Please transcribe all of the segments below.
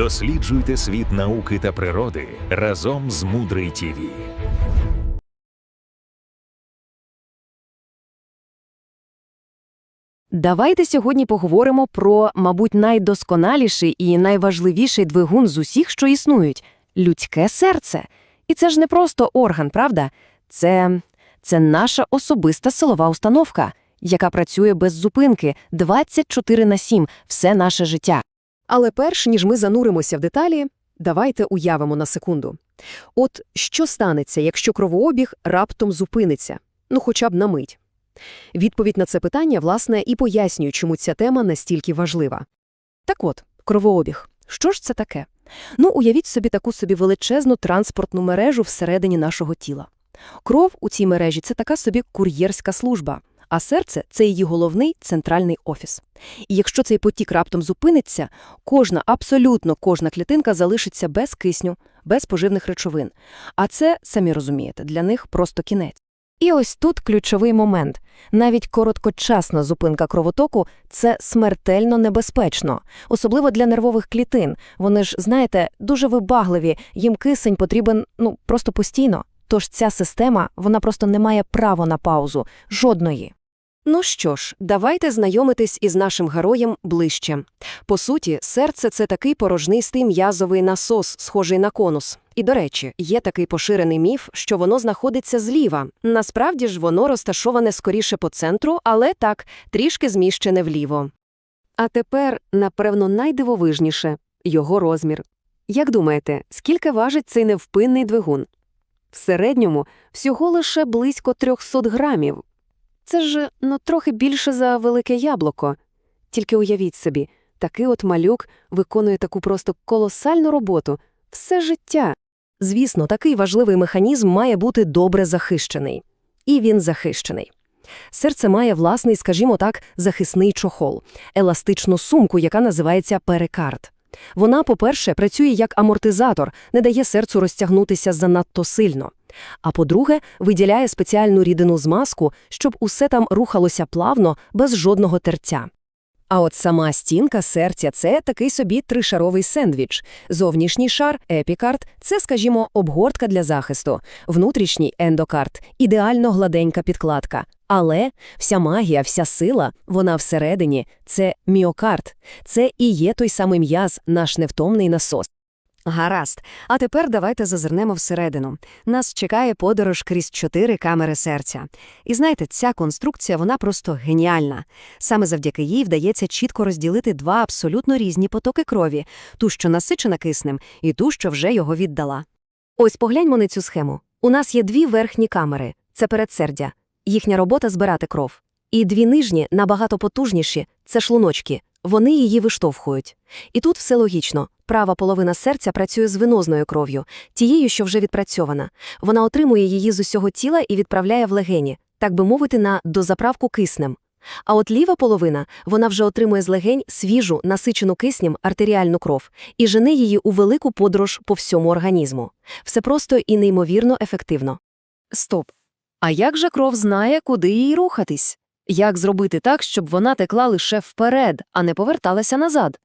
Досліджуйте світ науки та природи разом з Мудрий ТІВІ. Давайте сьогодні поговоримо про, мабуть, найдосконаліший і найважливіший двигун з усіх, що існують людське серце. І це ж не просто орган, правда? Це, це наша особиста силова установка, яка працює без зупинки 24 на 7 все наше життя. Але перш ніж ми зануримося в деталі, давайте уявимо на секунду. От що станеться, якщо кровообіг раптом зупиниться? Ну, хоча б на мить. Відповідь на це питання, власне, і пояснює, чому ця тема настільки важлива. Так от, кровообіг. Що ж це таке? Ну, уявіть собі таку собі величезну транспортну мережу всередині нашого тіла. Кров у цій мережі – це така собі кур'єрська служба, а серце – це її головний центральний офіс. І якщо цей потік раптом зупиниться, кожна, абсолютно кожна клітинка залишиться без кисню, без поживних речовин. А це, самі розумієте, для них просто кінець. І ось тут ключовий момент. Навіть короткочасна зупинка кровотоку – це смертельно небезпечно, особливо для нервових клітин. Вони ж, знаєте, дуже вибагливі, їм кисень потрібен, ну, просто постійно. Тож ця система, вона просто не має права на паузу, жодної. Ну що ж, давайте знайомитись із нашим героєм ближче. По суті, серце – це такий порожнистий м'язовий насос, схожий на конус. І, до речі, є такий поширений міф, що воно знаходиться зліва. Насправді ж воно розташоване скоріше по центру, але так, трішки зміщене вліво. А тепер, напевно, найдивовижніше – його розмір. Як думаєте, скільки важить цей невпинний двигун? В середньому всього лише близько 300 грамів. Це ж, ну, трохи більше за велике яблуко. Тільки уявіть собі, такий от малюк виконує таку просто колосальну роботу все життя. Звісно, такий важливий механізм має бути добре захищений. І він захищений. Серце має власний, скажімо так, захисний чохол, еластичну сумку, яка називається перикард. Вона, по-перше, працює як амортизатор, не дає серцю розтягнутися занадто сильно. А по-друге, виділяє спеціальну рідину змазку, щоб усе там рухалося плавно, без жодного тертя. А от сама стінка серця – це такий собі тришаровий сендвіч. Зовнішній шар – епікард – це, скажімо, обгортка для захисту. Внутрішній – ендокард – ідеально гладенька підкладка. Але вся магія, вся сила, вона всередині – це міокард. Це і є той самий м'яз, наш невтомний насос. Гаразд. А тепер давайте зазирнемо всередину. Нас чекає подорож крізь чотири камери серця. І знаєте, ця конструкція, вона просто геніальна. Саме завдяки їй вдається чітко розділити два абсолютно різні потоки крові – ту, що насичена киснем, і ту, що вже його віддала. Ось погляньмо на цю схему. У нас є дві верхні камери – це передсердя. Їхня робота – збирати кров. І дві нижні, набагато потужніші – це шлуночки. Вони її виштовхують. І тут все логічно. Права половина серця працює з венозною кров'ю, тією, що вже відпрацьована. Вона отримує її з усього тіла і відправляє в легені, так би мовити, на дозаправку киснем. А от ліва половина, вона вже отримує з легень свіжу, насичену киснем артеріальну кров і жене її у велику подорож по всьому організму. Все просто і неймовірно ефективно. Стоп. А як же кров знає, куди їй рухатись? Як зробити так, щоб вона текла лише вперед, а не поверталася назад?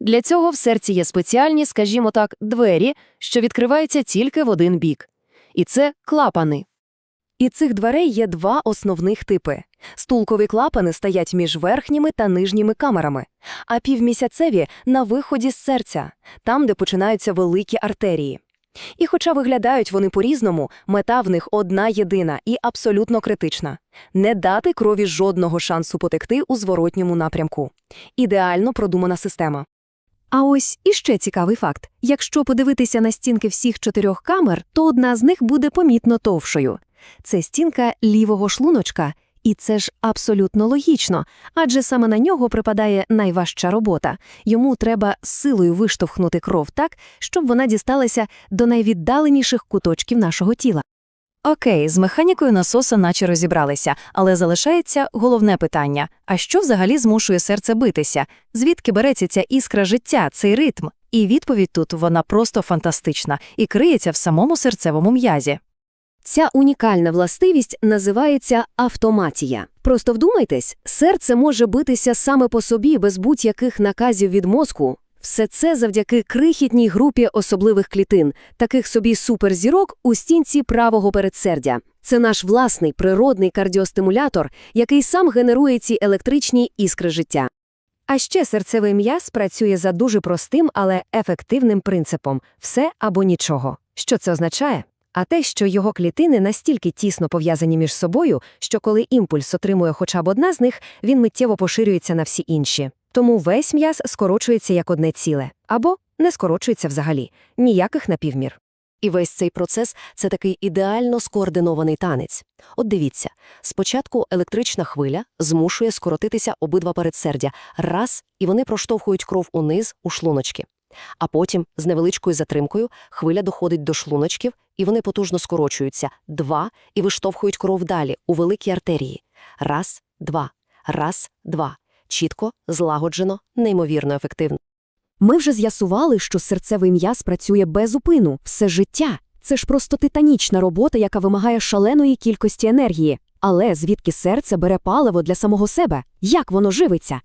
Для цього в серці є спеціальні, скажімо так, двері, що відкриваються тільки в один бік. І це клапани. І цих дверей є два основних типи. Стулкові клапани стоять між верхніми та нижніми камерами, а півмісяцеві – на виході з серця, там, де починаються великі артерії. І хоча виглядають вони по-різному, мета в них одна єдина і абсолютно критична – не дати крові жодного шансу потекти у зворотньому напрямку. Ідеально продумана система. А ось іще цікавий факт. Якщо подивитися на стінки всіх чотирьох камер, то одна з них буде помітно товшою. Це стінка лівого шлуночка, і це ж абсолютно логічно, адже саме на нього припадає найважча робота. Йому треба силою виштовхнути кров так, щоб вона дісталася до найвіддаленіших куточків нашого тіла. Окей, з механікою насоса наче розібралися, але залишається головне питання – а що взагалі змушує серце битися? Звідки береться ця іскра життя, цей ритм? І відповідь тут вона просто фантастична і криється в самому серцевому м'язі. Ця унікальна властивість називається автоматія. Просто вдумайтесь, серце може битися саме по собі без будь-яких наказів від мозку. Все це завдяки крихітній групі особливих клітин, таких собі суперзірок у стінці правого передсердя. Це наш власний природний кардіостимулятор, який сам генерує ці електричні іскри життя. А ще серцевий м'яз працює за дуже простим, але ефективним принципом – все або нічого. Що це означає? А те, що його клітини настільки тісно пов'язані між собою, що коли імпульс отримує хоча б одна з них, він миттєво поширюється на всі інші. Тому весь м'яз скорочується як одне ціле. Або не скорочується взагалі. Ніяких напівмір. І весь цей процес – це такий ідеально скоординований танець. От дивіться, спочатку електрична хвиля змушує скоротитися обидва передсердя. Раз, і вони проштовхують кров униз, у шлуночки. А потім, з невеличкою затримкою, хвиля доходить до шлуночків, і вони потужно скорочуються. Два, і виштовхують кров далі, у великі артерії. Раз, два, раз, два. Чітко, злагоджено, неймовірно ефективно. Ми вже з'ясували, що серцевий м'яз працює без упину, все життя. Це ж просто титанічна робота, яка вимагає шаленої кількості енергії. Але звідки серце бере паливо для самого себе? Як воно живиться?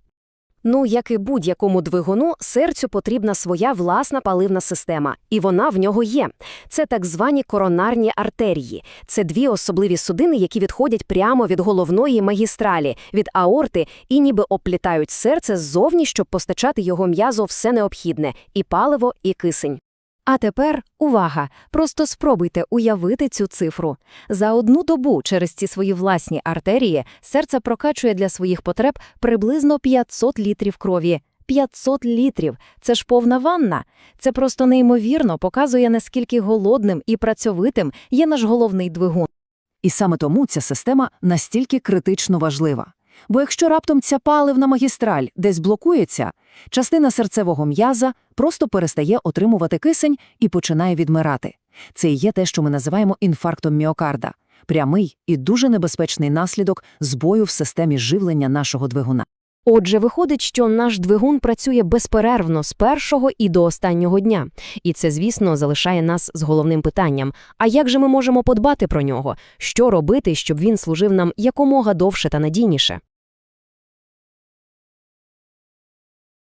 Ну, як і будь-якому двигуну, серцю потрібна своя власна паливна система, і вона в нього є. Це так звані коронарні артерії. Це дві особливі судини, які відходять прямо від головної магістралі, від аорти, і ніби оплітають серце ззовні, щоб постачати його м'язу все необхідне – і паливо, і кисень. А тепер увага! Просто спробуйте уявити цю цифру. За одну добу через ці свої власні артерії серце прокачує для своїх потреб приблизно 500 літрів крові. 500 літрів – це ж повна ванна. Це просто неймовірно показує, наскільки голодним і працьовитим є наш головний двигун. І саме тому ця система настільки критично важлива. Бо якщо раптом ця паливна магістраль десь блокується, частина серцевого м'яза просто перестає отримувати кисень і починає відмирати. Це і є те, що ми називаємо інфарктом міокарда – прямий і дуже небезпечний наслідок збою в системі живлення нашого двигуна. Отже, виходить, що наш двигун працює безперервно з першого і до останнього дня. І це, звісно, залишає нас з головним питанням. А як же ми можемо подбати про нього? Що робити, щоб він служив нам якомога довше та надійніше?